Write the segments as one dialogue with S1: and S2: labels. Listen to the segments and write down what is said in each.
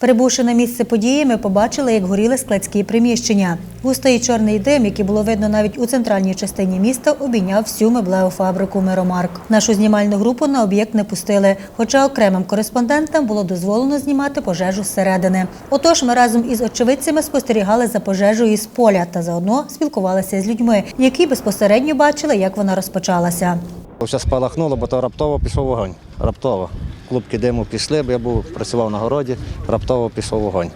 S1: Прибувши на місце події, ми побачили, як горіли складські приміщення. Густий чорний дим, який було видно навіть у центральній частині міста, обійняв всю меблеву фабрику Миромарк. Нашу знімальну групу на об'єкт не пустили, хоча окремим кореспондентам було дозволено знімати пожежу зсередини. Отож, ми разом із очевидцями спостерігали за пожежею із поля та заодно спілкувалися з людьми, які безпосередньо бачили, як вона розпочалася.
S2: Все спалахнуло, бо то раптово пішов вогонь. Раптово. Клубки диму пішли, бо я був працював на городі, раптово пішов вогонь.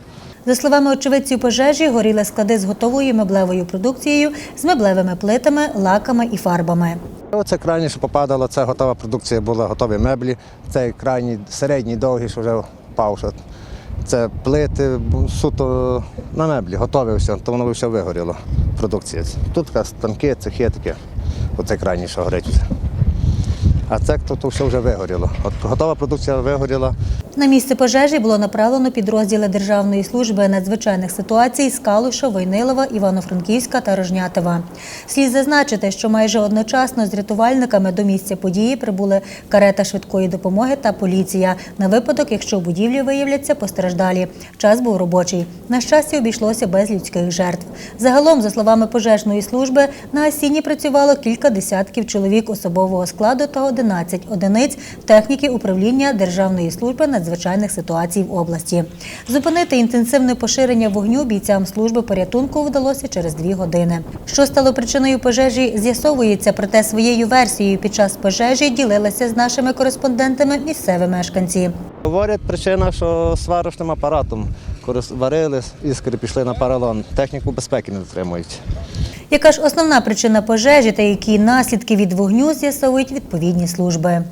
S1: За словами очевидців пожежі, горіли склади з готовою меблевою продукцією, з меблевими плитами, лаками і фарбами.
S2: Оце крайнє, що попадало, це готова продукція, були готові меблі. Цей крайній середній довгий, що вже впав. Це плити суто на меблі, готове все, то воно все вигоріло. Продукція. Тут станки, цехи таке. Оце крайній, що горить. А це тут все вже вигоріло. От готова продукція вигоріла.
S1: На місце пожежі було направлено підрозділи Державної служби надзвичайних ситуацій з Калуша, Войнилова, Івано-Франківська та Рожнятова. Слід зазначити, що майже одночасно з рятувальниками до місця події прибули карета швидкої допомоги та поліція на випадок, якщо в будівлі виявляться постраждалі. Час був робочий. На щастя, обійшлося без людських жертв. Загалом, за словами пожежної служби, на осінні працювало кілька десятків чоловік особового складу та 11 одиниць техніки управління Державної служби надзвичайних ситуацій в області. Зупинити інтенсивне поширення вогню бійцям служби порятунку вдалося через дві години. Що стало причиною пожежі, з'ясовується, проте своєю версією під час пожежі ділилися з нашими кореспондентами місцеві мешканці.
S2: Говорять, причина, що сварочним апаратом варили, іскри пішли на паралон. Техніку безпеки не дотримують.
S1: Яка ж основна причина пожежі та які наслідки від вогню з'ясовують відповідні служби?